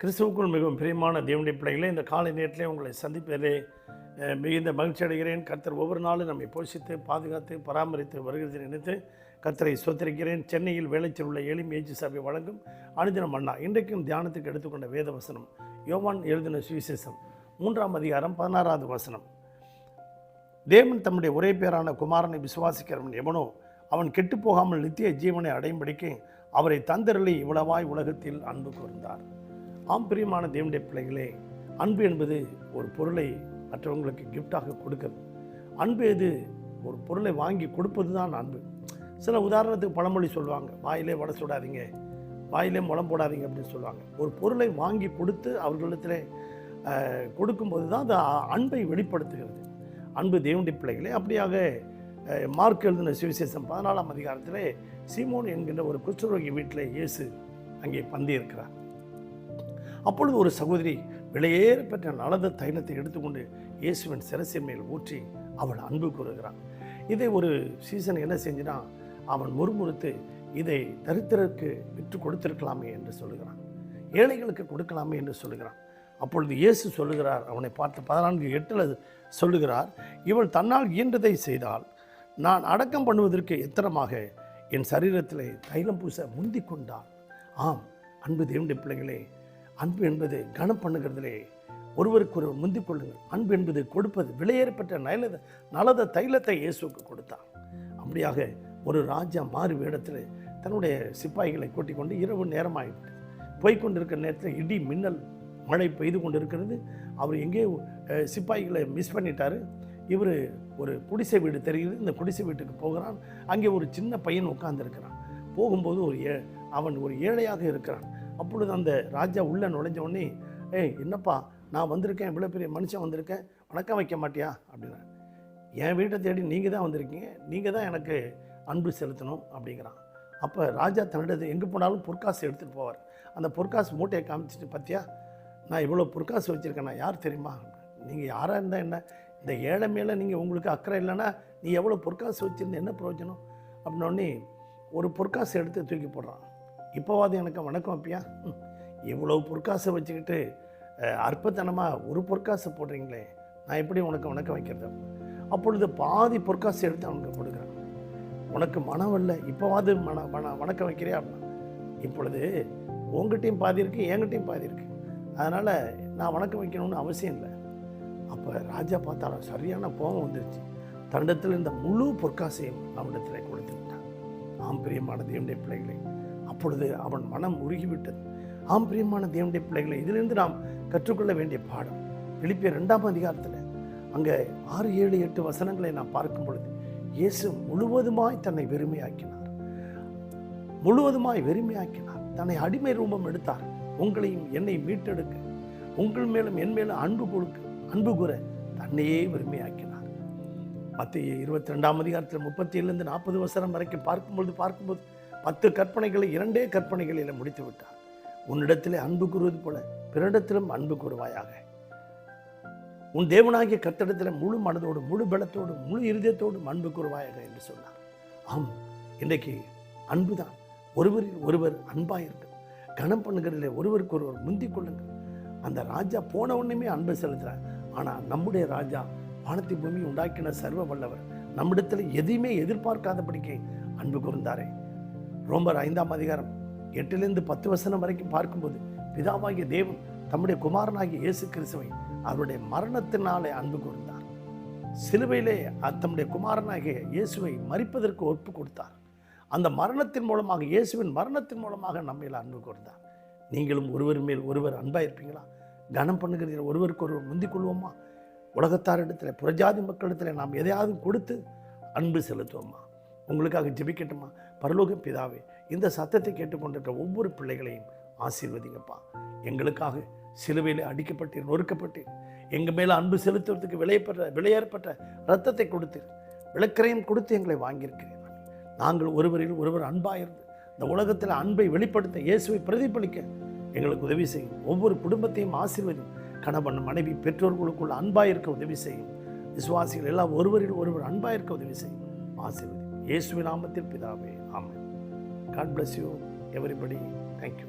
கிறிஸ்துவுக்குள் மிகவும் பிரியமான தேவனுடைய பிள்ளைகளே இந்த காலை நேரத்திலே உங்களை சந்திப்பதே மிகுந்த மகிழ்ச்சி அடைகிறேன். கர்த்தர் ஒவ்வொரு நாளும் நம்மை போஷித்து பாதுகாத்து பராமரித்து வருகிறது நினைத்து கர்த்தரை சொத்திருக்கிறேன் சென்னையில் வேலைச்சல் உள்ள எளிம் ஏஜி சபை வழங்கும் அனுதினம் அண்ணா. இன்றைக்கும் தியானத்துக்கு எடுத்துக்கொண்ட வேத வசனம் யோவான் எழுதின சுவிசேஷம் மூன்றாம் அதிகாரம் பதினாறாவது வசனம். தேவன் தம்முடைய ஒரே பேரான குமாரனை விசுவாசிக்கிறவன் எவனோ அவன் கெட்டு போகாமல் நித்திய ஜீவனை அடையும்படிக்கு அவரை தந்தரளி இவ்வளவாய் உலகத்தில் அன்பு கூர்ந்தார். ஆம் பிரியமான தேவனுடைய பிள்ளைகளே அன்பு என்பது ஒரு பொருளை மற்றவங்களுக்கு கிஃப்டாக கொடுக்கிறது. அன்பு எது? ஒரு பொருளை வாங்கி கொடுப்பது தான் அன்பு. சில உதாரணத்துக்கு பழமொழி சொல்லுவாங்க வாயிலே வடை சுடாதீங்க வாயிலே முளம் போடாதீங்க அப்படின்னு சொல்லுவாங்க. ஒரு பொருளை வாங்கி கொடுத்து அவர்களிடத்தில் கொடுக்கும்போது தான் அது அன்பை வெளிப்படுத்துகிறது. அன்பு தேவனுடைய பிள்ளைகளே அப்படியாக மார்க் எழுதின சுவிசேஷம் பதினாலாம் அதிகாரத்திலே சீமோன் என்கின்ற ஒரு குஷ்டரோகி வீட்டில் இயேசு அங்கே பந்தி இருக்கிறார் அப்பொழுது ஒரு சகோதரி விலையேற பெற்ற நலந்த தைலத்தை எடுத்துக்கொண்டு இயேசுவின் சிரசை மேல் ஊற்றி அவள் அன்பு கூறுகிறான். இதை ஒரு சீசன் என்ன செஞ்சுனா அவன் முறுமுறுத்து இதை தரித்திரருக்கு விற்று கொடுத்திருக்கலாமே என்று சொல்லுகிறான். ஏழைகளுக்கு கொடுக்கலாமே என்று சொல்லுகிறான். அப்பொழுது இயேசு சொல்லுகிறார் அவனை பார்த்து பதினான்கு எட்டில் சொல்லுகிறார் இவள் தன்னால் இயன்றதை செய்தால் நான் அடக்கம் பண்ணுவதற்கு எத்தனமாக? என் சரீரத்திலே தைலம் பூச முந்தி கொண்டாள். ஆம் அன்பு தேவனுடைய பிள்ளைகளே அன்பு என்பது கனம் பண்ணுகிறதிலே ஒருவருக்கு ஒருவர் முந்திக் கொள்ளுங்கள் அன்பு என்பது கொடுப்பது விலையேறப்பட்ட நயலத நலத தைலத்தை இயேசுவுக்கு கொடுத்தான் அப்படியாக ஒரு ராஜா மாறு வேடத்தில் தன்னுடைய சிப்பாய்களை கூட்டிக் கொண்டு இரவு நேரமாகிவிட்டு போய்கொண்டிருக்கிற நேரத்தில் இடி மின்னல் மழை பெய்து கொண்டிருக்கிறது. அவர் எங்கேயோ சிப்பாய்களை மிஸ் பண்ணிட்டார். இவர் ஒரு குடிசை வீடு தெரிகிறது. இந்த குடிசை வீட்டுக்கு போகிறான். அங்கே ஒரு சின்ன பையன் உட்கார்ந்துருக்கிறான். போகும்போது ஒரு ஏ அவன் ஒரு ஏழையாக இருக்கிறான். அப்பொழுது அந்த ராஜா உள்ளே நுழைஞ்ச உடனே ஏய் என்னப்பா? நான் வந்திருக்கேன். இவ்வளோ பெரிய மனுஷன் வந்திருக்கேன். வணக்கம் வைக்க மாட்டியா? அப்படின்னா என் வீட்டை தேடி நீங்கள் தான் வந்திருக்கீங்க. நீங்கள் தான் எனக்கு அன்பு செலுத்தணும் அப்படிங்கிறான். அப்போ ராஜா தன்னிடத்து எங்கே போனாலும் பொற்காசு எடுத்துகிட்டு போவார். அந்த பொற்காசு மூட்டையை காமிச்சிட்டு பார்த்தியா நான் இவ்வளோ பொற்காசு வச்சுருக்கேன். நான் யார் தெரியுமா? நீங்கள் யாராக இருந்தால் என்ன? இந்த ஏழை மேலே நீங்கள் உங்களுக்கு அக்கறை இல்லைன்னா நீ எவ்வளோ பொற்காசு வச்சுருந்த என்ன பிரயோஜனம்? அப்படின்னோடனே ஒரு பொற்காசு எடுத்து தூக்கி போடுறான். இப்போவாது எனக்கு வணக்கம் அப்பயா. இவ்வளோ பொற்காசை வச்சுக்கிட்டு அற்பத்தனமாக ஒரு பொற்காசை போடுறீங்களே. நான் எப்படி உனக்கு வணக்கம் வைக்கிறது? அப்பொழுது பாதி பொற்காசு எடுத்து அவனுக்கு கொடுக்குறான் உனக்கு மனம் இல்லை இப்போவாது மன மன வணக்கம் வைக்கிறியா? அப்படின்னா இப்பொழுது உங்ககிட்டையும் பாதி இருக்குது என்கிட்டையும் பாதி இருக்குது அதனால் நான் வணக்கம் வைக்கணும்னு அவசியம் இல்லை. அப்போ ராஜா பார்த்தாலும் சரியான கோபம் வந்துருச்சு. தன்னிடத்தில் இந்த முழு பொற்காசையும் அவனிடத்தில் கொடுத்து விட்டான். ஆம் பிரியமான தேவனுடைய பிள்ளைகளை அப்பொழுது அவன் மனம் உருகிவிட்டது. ஆம் பிரியமான தேவனுடைய பிள்ளைகளை இதிலிருந்து நாம் கற்றுக்கொள்ள வேண்டிய பாடம் பிலிப்பிய ரெண்டாம் அதிகாரத்தில் அங்கே ஆறு ஏழு எட்டு வசனங்களை நாம் பார்க்கும் பொழுது இயேசு முழுவதுமாய் தன்னை வெறுமையாக்கினார். முழுவதுமாய் வெறுமையாக்கினார். தன்னை அடிமை ரூபம் எடுத்தார். உங்களையும் என்னை மீட்டெடுக்க உங்கள் மேலும் என் மேலும் அன்பு கொடுக்க அன்பு கூற தன்னையே வெறுமையாக்கினார். மத்திய இருபத்தி ரெண்டாம் அதிகாரத்தில் முப்பத்தி ஏழுலேருந்து நாற்பது வசனம் வரைக்கும் பார்க்கும்பொழுது பார்க்கும்போது பத்து கற்பனைகளை இரண்டே கற்பனைகளில் முடித்து விட்டார் உன்னிடத்திலே அன்பு கூறுவது போல பிறரிடத்திலும் அன்பு கூறுவாயாக. உன் தேவனாகிய கத்தடத்தில் முழு மனதோடு முழு பலத்தோடு முழு இருதயத்தோடும் அன்பு கூறுவாயாக என்று சொன்னார். ஆம் இன்றைக்கு அன்புதான். ஒருவரில் ஒருவர் அன்பாயிருக்கும் கனம் பண்ணுகிறதிலே ஒருவருக்கு ஒருவர் முந்திக் கொள்ளுங்கள். அந்த ராஜா போன உடனேமே அன்பை செலுத்துகிறார். ஆனால் நம்முடைய ராஜா வானத்தை பூமி உண்டாக்கின சர்வ வல்லவர். நம்மிடத்தில் எதையுமே எதிர்பார்க்காதபடிக்கு அன்பு கூர்ந்தாரே. ரோமர் ஐந்தாம் அதிகாரம் எட்டிலிருந்து பத்து வசனம் வரைக்கும் பார்க்கும்போது பிதாவாகிய தேவன் தம்முடைய குமாரனாகிய இயேசு கிறிஸ்துவை அவருடைய மரணத்தினாலே அன்பு கூர்ந்தார். சிலுவையிலே தம்முடைய குமாரனாகிய இயேசுவை மறிப்பதற்கு ஒப்பு கொடுத்தார். அந்த மரணத்தின் மூலமாக இயேசுவின் மரணத்தின் மூலமாக நம்மையில் அன்பு கூர்ந்தார். நீங்களும் ஒருவர் மேல் ஒருவர் அன்பாக இருப்பீங்களா? கனம் பண்ணுகிறீர்கள் ஒருவருக்கு ஒருவர் முந்திக் கொள்வோமா? உலகத்தாரிடத்தில் புறஜாதி மக்களிடத்தில் நாம் எதையாவது கொடுத்து அன்பு செலுத்துவோமா? உங்களுக்காக ஜெபிக்கட்டுமா? பரலோக பிதாவே இந்த சத்தத்தை கேட்டுக்கொண்டிருக்கிற ஒவ்வொரு பிள்ளைகளையும் ஆசீர்வதிங்கப்பா. எங்களுக்காக சிலுவையில் அடிக்கப்பட்டு நொறுக்கப்பட்டு எங்கள் மேலே அன்பு செலுத்துவதற்கு விளையப்பட்ட விளையேற்பட்ட ரத்தத்தை கொடுத்து விளக்கரையும் கொடுத்து எங்களை வாங்கியிருக்கிறேன் நாங்கள் ஒருவரில் ஒருவர் அன்பாயிருந்து இந்த உலகத்தில் அன்பை வெளிப்படுத்த இயேசுவை பிரதிபலிக்க எங்களுக்கு உதவி செய்யும். ஒவ்வொரு குடும்பத்தையும் ஆசீர்வதியும். கணவன் மனைவி பெற்றோர்களுக்குள்ள அன்பாயிருக்க உதவி செய்யும். விசுவாசிகள் எல்லாம் ஒருவரில் ஒருவர் அன்பாயிருக்க உதவி செய்யும். ஆசீர்வதி இயேசுவின் நாமத்தில் பிதாவே ஆமாம் God bless you everybody thank you